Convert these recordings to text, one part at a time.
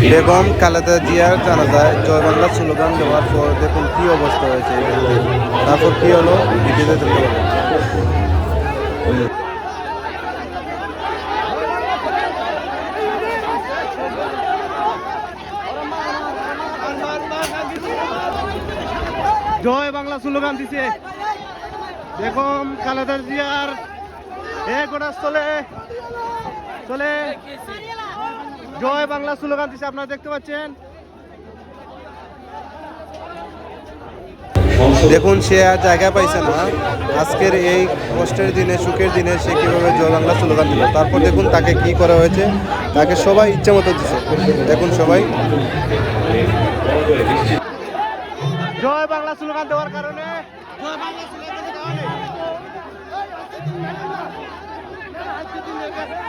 বেগম খালেদা জিয়ার জানা যায় জয় বাংলা স্লোগান দেওয়ার পর দেখুন কি অবস্থা হয়েছে তারপর কি হলো? জয় বাংলা স্লোগান দিছে। বেগম খালেদা জিয়ার এ ঘটনাস্থলে চলে। জয় বাংলা স্লোগান দিছে আপনারা দেখতে পাচ্ছেন। দেখুন সে আর জায়গা পাইছে না। আজকের এই কষ্টের দিনে সুখের দিনে সে কীভাবে জয় বাংলা স্লোগান দিল। তারপর দেখুন তাকে কি করা হয়েছে। তাকে সবাই ইচ্ছে মতো দিছে। দেখুন সবাই। জয় বাংলা স্লোগান দেওয়ার কারণে। জয় বাংলা American!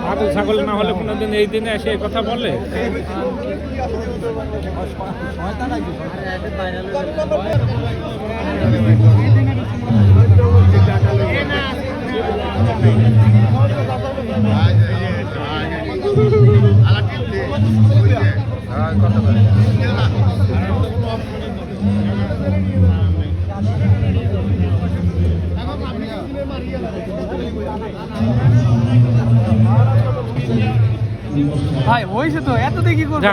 ছাগল ছাগল না হলে কোনোদিন এই দিনে এসে কথা বলে? ভাই হয়েছে তো এত দেখি করবে?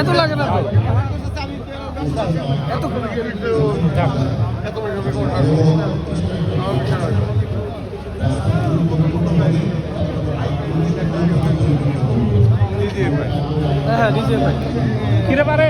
এত লাগে না তো। এত যান। হ্যাঁ ডিজে পাই পারে